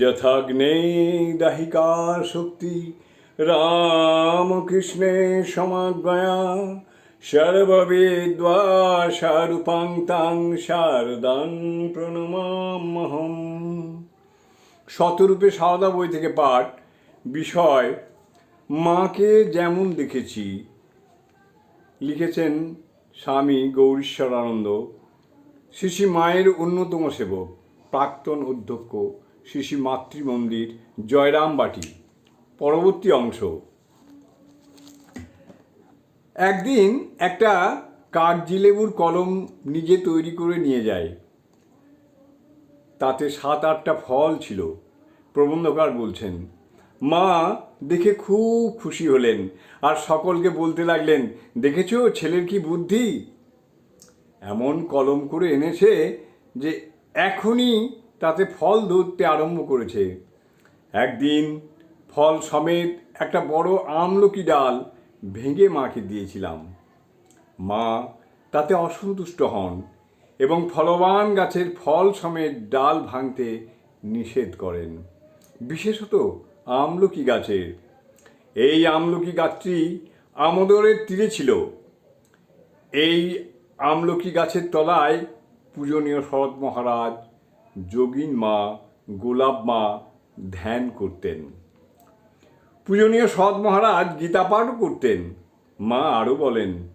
যথাগ্নে দাহিকা শক্তি, রামকৃষ্ণে সমাজ্ঞয়া সর্ববেদ্বা সারূপাং তাং শারদাং শতরূপে সারদা বই থেকে পাঠ, বিষয়, মাকে যেমন দেখেছি, লিখেছেন স্বামী গৌরীশ্বরানন্দ শিশি মায়ের অন্যতম সেবক, প্রাক্তন অধ্যক্ষ শিশি মাতৃমন্দির জয়রামবাটি। পরবর্তী অংশ। একদিন একটা কাগজিলেবুর কলম নিজে তৈরি করে নিয়ে যায়। তাতে সাত আটটা ফল ছিল। প্রবন্ধকার বলছেন, মা, দেখে খুব খুশি হলেন আর সকলকে বলতে লাগলেন, দেখেছ ছেলের কি বুদ্ধি? এমন কলম করে এনেছে যে এখনই তাতে ফল ধরতে আরম্ভ করেছে। একদিন ফল সমেত একটা বড় আমলকি ডাল ভেঙে মাকে দিয়েছিলাম। মা তাতে অসন্তুষ্ট হন এবং ফলবান গাছের ফল সমেত ডাল ভাঙতে নিষেধ করেন। বিশেষত আমলকি গাছের। এই আমলকি গাছটি আমোদরের তীরে ছিল। এই আমলকি গাছের তলায় পূজনীয় শরৎ মহারাজ যোগিন মা, গোলাপ মা ধ্যান করতেন। পূজনীয় সৎ মহারাজ গীতা পাঠও করতেন। মা আরও বলেন,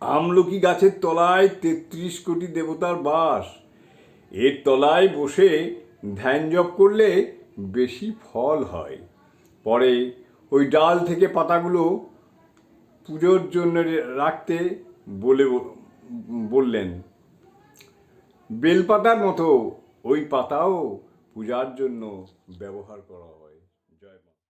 আমলকি গাছের তলায় তেত্রিশ কোটি দেবতার বাস। এর তলায় বসে ধ্যান জপ করলে বেশি ফল হয়। পরে ওই ডাল থেকে পাতাগুলো পুজোর জন্য রাখতে বলে বললেন। বেলপাতার মতো। ওই পাতাও পূজার জন্য ব্যবহার করা হয়। জয়